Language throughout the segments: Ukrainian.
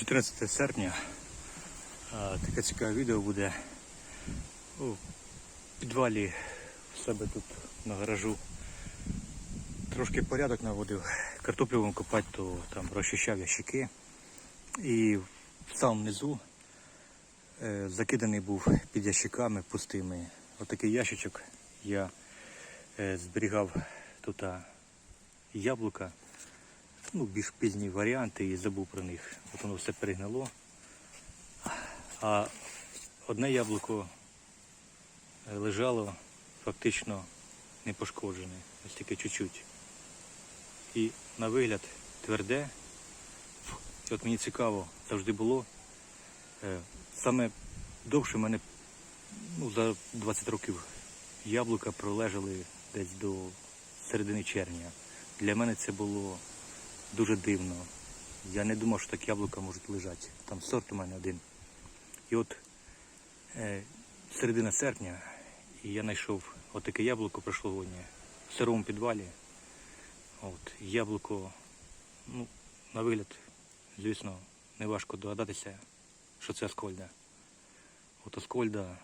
14 серпня. Таке цікаве відео буде у підвалі в себе тут на гаражу. Трошки порядок наводив. Картоплю копати, то там розчищав ящики. І в самому низу е, закиданий був під ящиками пустими. Отакий ящичок я е, зберігав тут яблука ну, більш пізні варіанти і забув про них. От воно все перегнило. А одне яблуко е, лежало фактично не пошкоджене, ось тільки чуть-чуть. І на вигляд тверде. І от мені цікаво, завжди було. е, Саме довше в мене ну, за 20 років яблука пролежали десь до середини червня. Для мене це було дуже дивно. Я не думав, що так яблука можуть лежати. Там сорт у мене один. І от е, середина серпня, і я знайшов отаке яблуко прошлогоднє в сирому підвалі. От, яблуко, ну, на вигляд, звісно, неважко догадатися, що це Аскольда. От Аскольда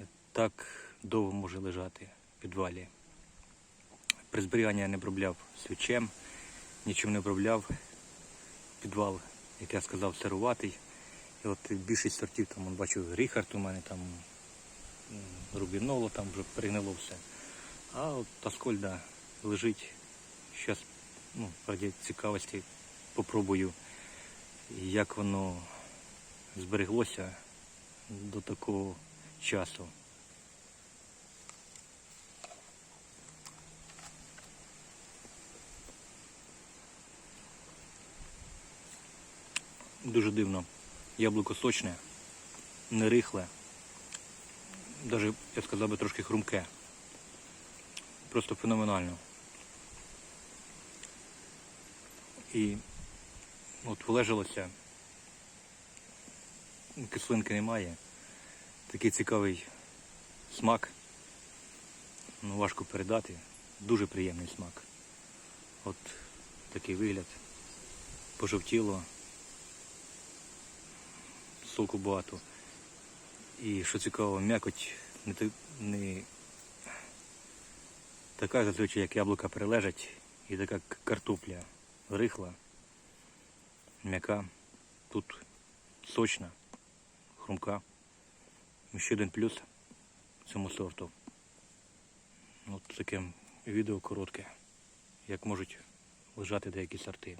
е, так довго може лежати в підвалі. При зберіганні я не обробляв свічем, нічим не обробляв. Підвал, як я сказав, сируватий. І от більшість сортів, там он, бачу, Ріхард у мене там Рубіноло, там вже пригнило все. А от Аскольда лежить. Зараз, ну, раді цікавості попробую, як воно збереглося до такого часу. Дуже дивно. Яблуко сочне, не рихле, навіть, я сказав би, трошки хрумке. Просто феноменально. І от влежалося, кислинки немає. Такий цікавий смак. Ну, важко передати. Дуже приємний смак. От такий вигляд. Пожовтіло. Соку багато. І що цікаво, м'якоть не, не така зазвичай, як яблука перележать, і така картопля рихла, м'яка. Тут сочна, хрумка. Ще один плюс цьому сорту. От таке відео коротке, як можуть лежати деякі сорти.